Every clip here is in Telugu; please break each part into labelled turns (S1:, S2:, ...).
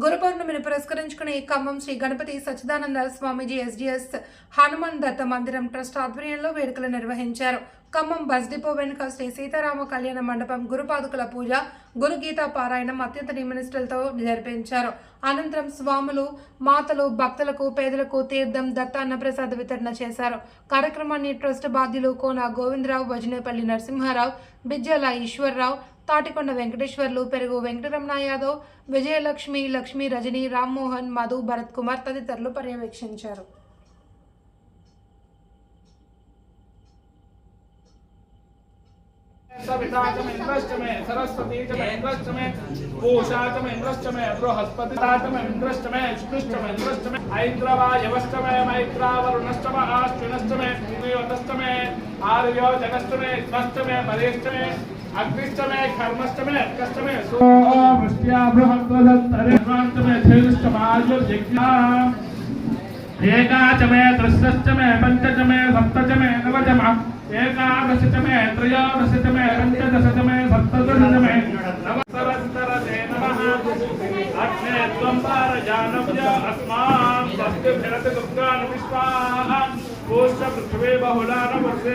S1: గురు పౌర్ణమిని పురస్కరించుకుని ఖమ్మం శ్రీ గణపతి సచ్చిదానంద స్వామీజీ ఎస్డిఎస్ హనుమాన్ దత్త మందిరం ట్రస్ట్ ఆధ్వర్యంలో వేడుకలు నిర్వహించారు. ఖమ్మం బస్ డిపో వెనుక శ్రీ సీతారామ కళ్యాణ మండపం గురుపాదుకుల పూజ గురు గీతా పారాయణం అత్యంత నిమినిష్టలతో జరిపించారు. అనంతరం స్వాములు మాతలు భక్తులకు పేదలకు తీర్థం దత్త అన్నప్రసాద వితరణ చేశారు. కార్యక్రమాన్ని ట్రస్ట్ బాధ్యులు కోన గోవిందరావు వజనేపల్లి నరసింహారావు బిజ్జల ఈశ్వర్రావు తాటికొండ వెంకటేశ్వర్లు పెరుగు వెంకటరమణ యాదవ్ విజయలక్ష్మి లక్ష్మీ రజని రామ్మోహన్ మధు భరత్ కుమార్ తదితరులు పర్యవేక్షించారు
S2: सविता च मे इन्द्रश्च मे सरस्वती च मे इन्द्रश्च मे पूषा च मे इन्द्रश्च मे बृहस्पति च मे इन्द्रश्च मे विष्णुश्च मे इन्द्रश्च मे ऐन्द्रवायवश्च मे मैत्रावरुणश्च मे आश्विनश्च मे श्रीवतश्च मे आर्यो जगश्च मे स्वश्च मे बलेश्च मे अग्निष्टमे कर्मष्टमे अर्थष्टमे सोमवृष्ट्या बृहद्वदन्तरे धैर्यष्टमायुर्यज्ञाम् एकाचमे दशष्टमे पञ्चचमे सप्तचमे नवचम एकादशचमे त्रयोदशचमे पञ्चदशचमे सप्तदशचमे नवसरस्तरते नमः अग्ने त्वं पारजानव्य अस्मां स्वस्तिभिरतिदुर्गानुविश्वाः कोष्ठ पृथ्वे
S3: बहुलानवर्षे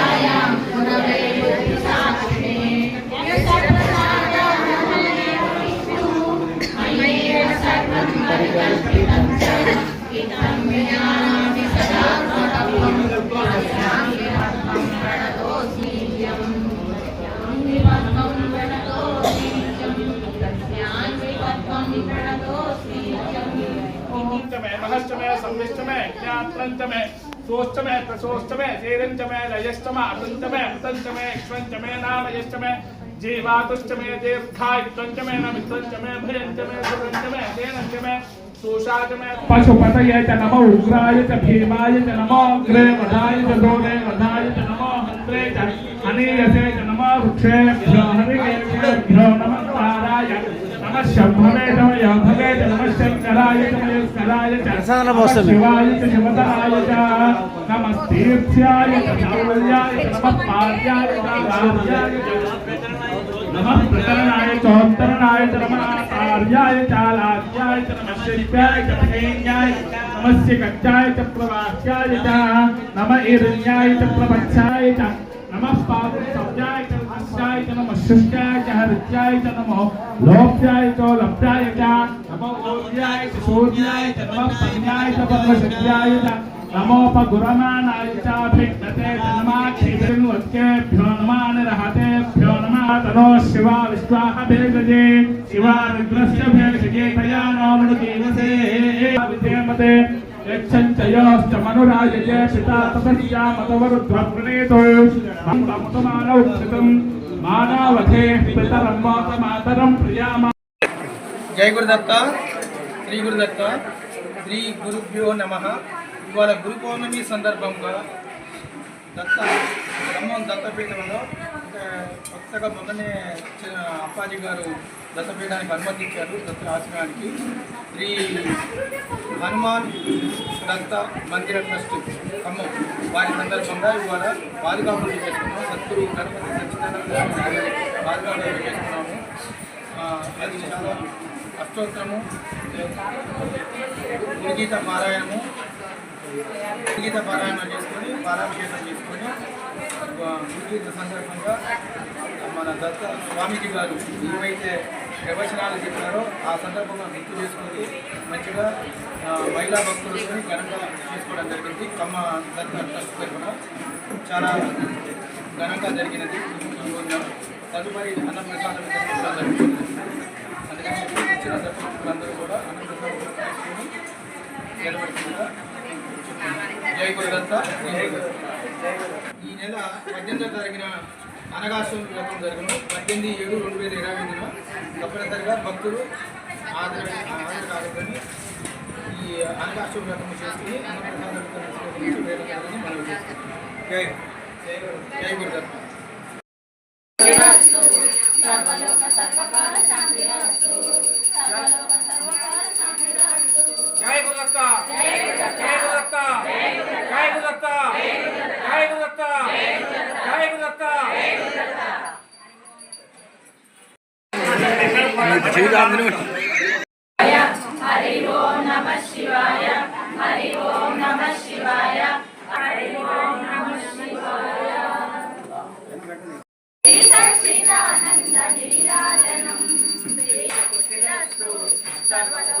S3: मात्रंचमे सोष्टमे, प्रसोष्टमे शेरंचमे लयष्टमे अतंचमे अतंचमे इक्षंचमे नाम
S2: यष्टमे जीवातुष्टमे दीर्घायुक्तंचमे नमित्रंचमे भयंचमे सुरंचमे तेनंचमे सोषाचमे पशुपतये च नमो, उग्राय च भीमाय च नमो, अग्रे वधाय च दोने वधाय च नमो हन्त्रे च अनीयसे च नमो, वृक्षेभ्यो, हरिकेभ्यो नमस्काराय నమస్తేభ్యాయ నమః ప్రకరణాయ చోత్తరణాయ నమః చాలాభ్యాయ నమశ్రీభ్యాయ కథేన్యాయ నమస్య కచ్చాయ చ ప్రవాహ్యాయ నమ ఈరణ్యాయ చ नमः पावन शब्दाय च अंशाय च नमः सृष्टाय च हरित्याय च नमः लोभ्याय च लब्धाय च नमः ओर्याय च सूर्याय च नमः पन्याय च पद्मशक्त्याय च नमोप गुरमानाय च भिक्तते च नमः क्षेत्रनुवत्केभ्यो नमः निरहतेभ्यो नमः तनो शिवा विश्वाः भेषजे शिवा रुद्रस्य भेषजे तया नो मृदेवसे विधेमते
S4: జయ గురుదత్త శ్రీ గురుదత్త శ్రీ గురుభ్యో నమ ఇవాళ గురు పౌర్ణమి సందర్భంగా దత్త బ్రహ్మం దత్తపీఠంలో కొత్తగా మొన్ననే అప్పాజీ గారు దత్తపీఠానికి అనుమతించారు దత్త ఆశ్రమానికి శ్రీ హనుమాన్ దత్త మందిర ట్రస్ట్ ఖమ్మం. వారి సందర్భంగా ఇవాళ పాదుకా పూజ చేసుకున్నాం సద్గురు గణపతి సత్యనారాయణ స్వామి పూజ చేసుకున్నాము అది చాలా అష్టోత్తరము. గురుగీత పారాయణము. గురుగీత పారాయణం చేసుకొని పారాభిషేకం చేసుకొని గురుగీత సందర్భంగా మన దత్త స్వామీజీ గారు ఏవైతే ప్రవచనాలు చెప్పారో ఆ సందర్భంగా గుర్తు చేసుకుంటూ మంచిగా మహిళా భక్తులతో ఘనంగా చేసుకోవడం జరిగింది. కమ్మ తరఫున చాలా ఘనంగా జరిగినది. తదుపరి అన్న ప్రసాదం కూడా జరుగుతుంది. అందుకని ఇచ్చిన దర్శకులందరూ కూడా అన్న ప్రసాదం జై గురుదత్త. ఈ నెల పద్దెనిమిదో తారీఖున అనగాశ్వరం వ్రతం జరిగిన. పద్దెనిమిది ఏడు రెండు వేల ఇరవై ఐదున తప్పనిసరిగా భక్తులు ఆధార ఆధార కార్యక్రమం ఈ అన్నదాక్ష వ్రతం చేసుకుని అన్నప్రసాద వితరణ స్వీకరించి వేడుకలను జై జై గురుదత్త.
S2: జై గురుదత్త. జై గురుదత్త. జై గురుదత్త. జై గురుదత్త.
S3: హరి ఓం నమ శివాయ హరి ఓం నమ శివాయ హరి ఓం నమ శివాయ శ్రీ సచ్చిదానంద శ్రీ సర్వలో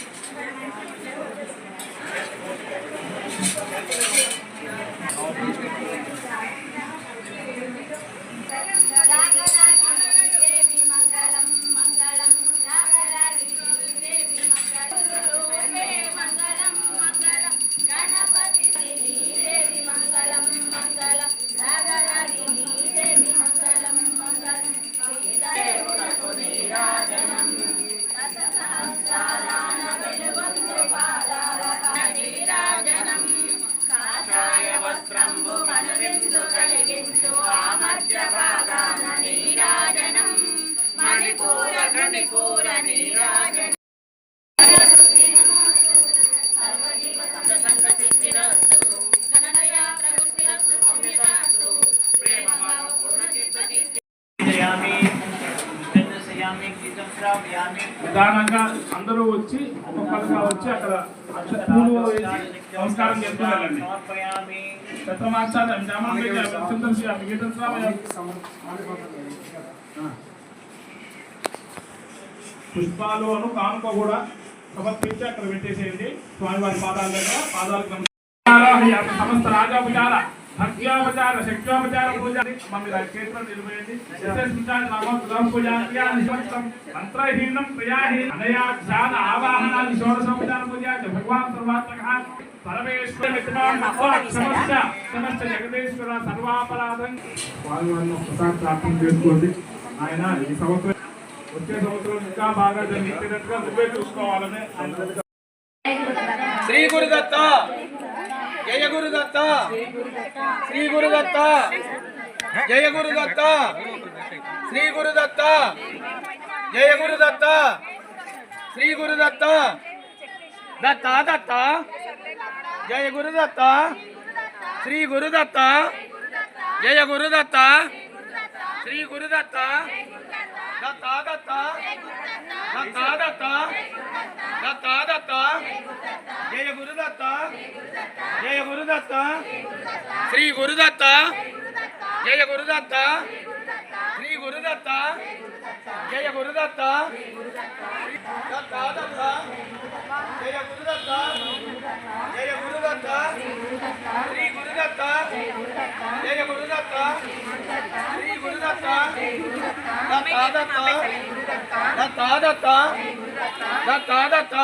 S2: నిదానంగా అందరూ వచ్చి ఒక్కొక్కరుగా వచ్చి అక్కడ పూలు వేసి నమస్కారం చేస్తూ వెళ్ళండి.
S5: సమర్పయామి
S2: శతమాచార్య జామాంబిక చింతన గీతం శ్రావయ పుష్పాలు అను కానుక కూడా సమర్పించి అక్కడ పెట్టేసేయండి. స్వామివారి పాదాల దగ్గర పాదాలకు సమస్త రాజోపచార భక్త్యోపచార శక్త్యోపచార పూజ మమ్మీ చేతులు నిలబెట్టి మంత్రహీనం ప్రియాహీనం అనయా ధ్యాన ఆవాహనాది షోడశోపచార పూజ భగవాన్ సర్వాత్మక పరమేశ్వర జగదీశ్వర సర్వాపరాధం. స్వామివారిని ఒకసారి ప్రార్థన చేసుకోండి. ఆయన ఈ సంవత్సరం వచ్చే సంవత్సరం ఇంకా బాగా జరిగేటట్టుగా నువ్వే చూసుకోవాలని
S4: శ్రీ గురుదత్త జయ గురుదత్త శ్రీ గురుదత్త జయ గురుదత్త శ్రీ గురుదత్త జయ గురుదత్త శ్రీ గురుదత్త దత్త దత్త జయ గురుదత్త శ్రీ గురుదత్త జయ గురుదత్త శ్రీ గురుదత్త దత్త దత్త దత్త దత్త దత్త దత్త జయ గురుదత్త. జయ గురుదత్త. శ్రీ గురుదత్త. జయ గురుదత్త. శ్రీ గురుదత్త. జయ గురుదత్త. దత్త దత్త జయ గురుదత్త. జయ గురుదత్త. శ్రీ గురుదత్త. జయ గురుదత్త. దత్త దత్త దత్త దత్త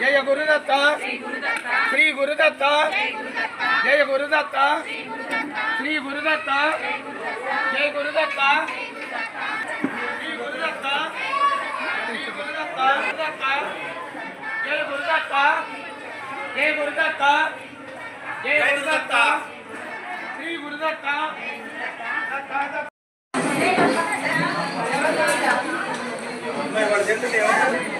S4: జయ గురుదత్త. శ్రీ గురుదత్త. జయ గురుదత్త. శ్రీ గురుదత్త. జయ గురుదత్త. శ్రీ గురుదత్త. శ్రీ గురుదత్త. దత్త జయ గురుదత్త. జయ గురుదత్త. జయ గురుదత్త. శ్రీ గురుదత్త. దత్త దత్త entendeu?